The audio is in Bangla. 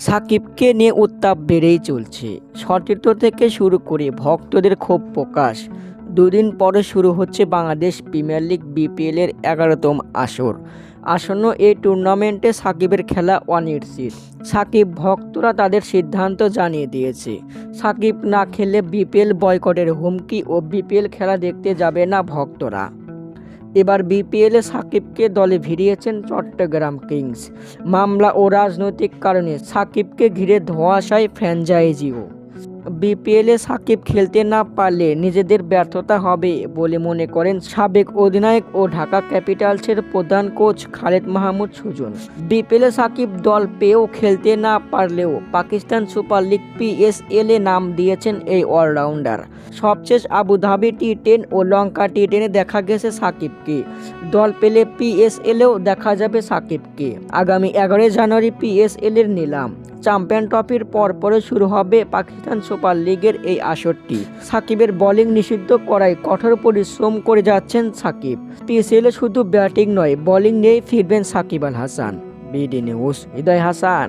সাকিবকে নিয়ে উত্তাপ বেড়েই চলছে। সতীর্থ থেকে শুরু করে ভক্তদের ক্ষোভ প্রকাশ। দুদিন পরে শুরু হচ্ছে বাংলাদেশ প্রিমিয়ার লিগ বিপিএলের এগারোতম আসর। আসন্ন এই টুর্নামেন্টে সাকিবের খেলা অনিশ্চিত। সাকিব ভক্তরা তাদের সিদ্ধান্ত জানিয়ে দিয়েছে। সাকিব না খেললে বিপিএল বয়কটের হুমকি ও বিপিএল খেলা দেখতে যাবে না ভক্তরা। এবার বিপিএলে সাকিবকে দলে ভিড়িয়েছেন চট্টগ্রাম কিংস। মামলা ও রাজনৈতিক কারণে সাকিবকে ঘিরে ধোঁয়াশায় ফ্র্যাঞ্চাইজিও। বিপিএলে সাকিব খেলতে না পারলে নিজেদের ব্যর্থতা হবে বলে মনে করেন সাবেক অধিনায়ক ও ঢাকা ক্যাপিটালসের প্রধান কোচ খালেদ মাহমুদ সুজন। বিপিএলে সাকিব দল পেয়েও খেলতে না পারলেও পাকিস্তান সুপার লিগ পিএসএল এ নাম দিয়েছেন এই অলরাউন্ডার। সবশেষ আবুধাবি টি টেন ও লঙ্কা টি টেনে দেখা গেছে সাকিবকে। দল পেলে পিএসএলেও দেখা যাবে সাকিবকে। আগামী এগারোই জানুয়ারি পিএসএল এর নিলাম। চ্যাম্পিয়ন ট্রফির পরপরে শুরু হবে পাকিস্তান সুপার লিগের এই আসরটি। সাকিবের বলিং নিষিদ্ধ করায় কঠোর পরিশ্রম করে যাচ্ছেন সাকিব। পিসিএলে শুধু ব্যাটিং নয়, বলিং নিয়েই ফিরবেন Shakib Al Hasan. BD news, Hridoy Hasan.